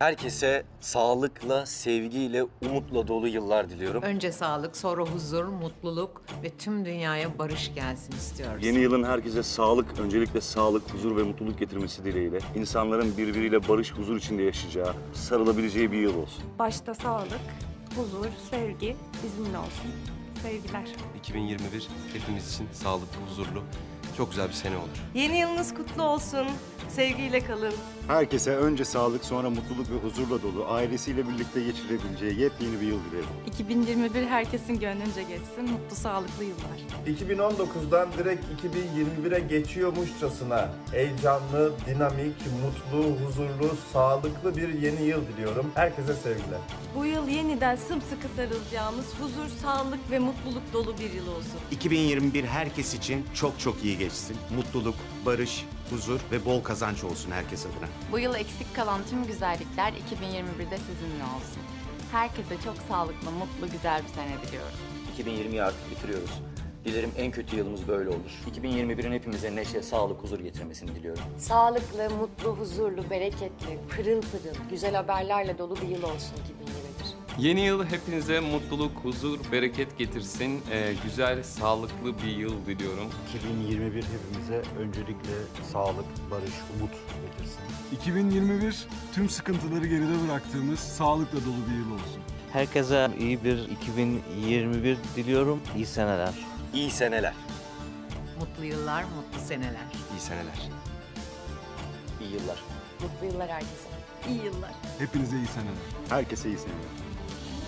Herkese sağlıkla, sevgiyle, umutla dolu yıllar diliyorum. Önce sağlık, sonra huzur, mutluluk ve tüm dünyaya barış gelsin istiyoruz. Yeni yılın herkese sağlık, öncelikle sağlık, huzur ve mutluluk getirmesi dileğiyle. İnsanların birbiriyle barış, huzur içinde yaşayacağı, sarılabileceği bir yıl olsun. Başta sağlık, huzur, sevgi bizimle olsun. Sevgiler. 2021 hepimiz için sağlıklı, huzurlu, çok güzel bir sene olur. Yeni yılınız kutlu olsun. Sevgiyle kalın. Herkese önce sağlık sonra mutluluk ve huzurla dolu ailesiyle birlikte geçirebileceği yepyeni bir yıl dilerim. 2021 herkesin gönlünce geçsin. Mutlu, sağlıklı yıllar. 2019'dan direkt 2021'e geçiyormuşçasına heyecanlı, dinamik, mutlu, huzurlu, sağlıklı bir yeni yıl diliyorum. Herkese sevgiler. Bu yıl yeniden sımsıkı sarılacağımız huzur, sağlık ve mutluluk dolu bir yıl olsun. 2021 herkes için çok çok iyi geçsin. Mutluluk, barış, huzur ve bol kazanç olsun herkes adına. Bu yıl eksik kalan tüm güzellikler 2021'de sizinle olsun. Herkese çok sağlıklı, mutlu, güzel bir sene diliyorum. 2020'yi artık bitiriyoruz. Dilerim en kötü yılımız böyle olur. 2021'in hepimize neşe, sağlık, huzur getirmesini diliyorum. Sağlıklı, mutlu, huzurlu, bereketli, pırıl pırıl, güzel haberlerle dolu bir yıl olsun 2021. Yeni yıl hepinize mutluluk, huzur, bereket getirsin. Ee, güzel, sağlıklı bir yıl diliyorum. 2021 hepimize öncelikle sağlık, barış, umut getirsin. 2021 tüm sıkıntıları geride bıraktığımız sağlıkla dolu bir yıl olsun. Herkese iyi bir 2021 diliyorum. İyi seneler. İyi seneler, Mutlu yıllar, mutlu seneler. İyi seneler. iyi yıllar. Mutlu yıllar herkese. İyi yıllar. Hepinize iyi seneler. Herkese iyi seneler.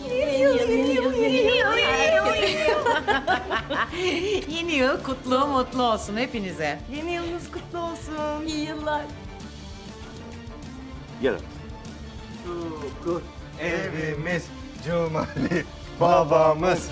Yeni yıl kutlu, mutlu olsun hepinize. Yeni yılınız kutlu olsun. İyi yıllar. Gelin. Evimiz, Cumali, babamız.